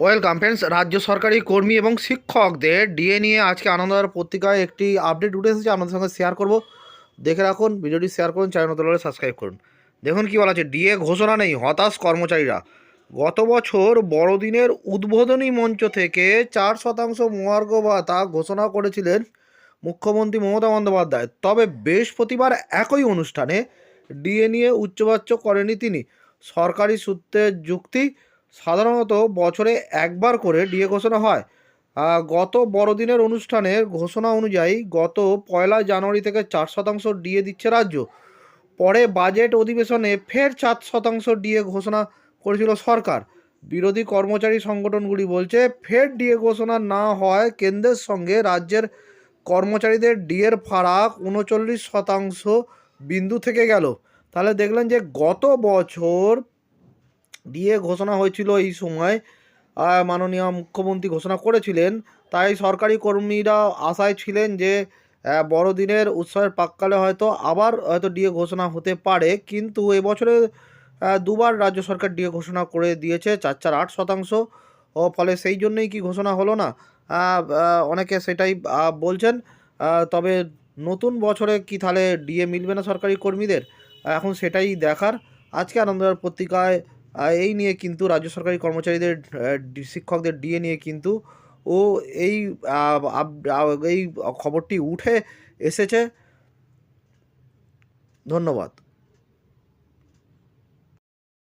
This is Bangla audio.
ওয়েলকাম ফ্রেন্ডস রাজ্য সরকারি কর্মী এবং শিক্ষকদের ডিএ নিয়ে আজকে আনন্দর পত্রিকায় একটি আপডেট উঠে এসেছে, আপনাদের সঙ্গে শেয়ার করব। দেখে রাখুন, ভিডিওটি শেয়ার করুন চ্যানেল হলে সাবস্ক্রাইব করুন। দেখুন কী বলা আছে ডিএ ঘোষণা নেই, হতাশ কর্মচারীরা। গত বছর বড়দিনের উদ্বোধনী মঞ্চ থেকে চার শতাংশ মহার্ঘ ভাতা ঘোষণা করেছিলেন মুখ্যমন্ত্রী মমতা বন্দ্যোপাধ্যায়। তবে বৃহস্পতিবার একই অনুষ্ঠানে ডিএ নিয়ে উচ্চবাচ্য করেনি তিনি। সরকারি সূত্রের যুক্তি সাধারণত বছরে একবার করে ডিএ ঘোষণা হয়। গত বড়দিনের অনুষ্ঠানের ঘোষণা অনুযায়ী গত পয়লা জানুয়ারি থেকে চার শতাংশ ডিএ দিচ্ছে রাজ্য। পরে বাজেট অধিবেশনে ফের চার শতাংশ ডিএ ঘোষণা করেছিল সরকার। বিরোধী কর্মচারী সংগঠনগুলি বলছে, ফের ডিএ ঘোষণা না হয় কেন্দ্রের সঙ্গে রাজ্যের কর্মচারীদের ডিএর ফারাক উনচল্লিশ শতাংশ বিন্দু থেকে গেল। তাহলে দেখলেন যে গত বছর ডিএ ঘোষণা হয়েছিল এই সময় মাননীয় মুখ্যমন্ত্রী ঘোষণা করেছিলেন। তাই সরকারি কর্মীরা আশায় ছিলেন যে বড়দিনের উৎসবের পাককালে হয়তো আবার হয়তো ডিএ ঘোষণা হতে পারে। কিন্তু এবছরে দুবার রাজ্য সরকার ডিএ ঘোষণা করে দিয়েছে, চার চার আট শতাংশ। ও ফলে সেই জন্যই কি ঘোষণা হলো না? অনেকে সেটাই বলছেন। তবে নতুন বছরে কি তাহলে ডিএ মিলবে না সরকারি কর্মীদের? এখন সেটাই দেখার। আজকে আনন্দবাজার পত্রিকায় এই নিয়ে কিন্তু রাজ্য সরকারি কর্মচারীদের শিক্ষকদের ডিএ নিয়ে কিন্তু ও এই এই খবরটি উঠে এসেছে। ধন্যবাদ।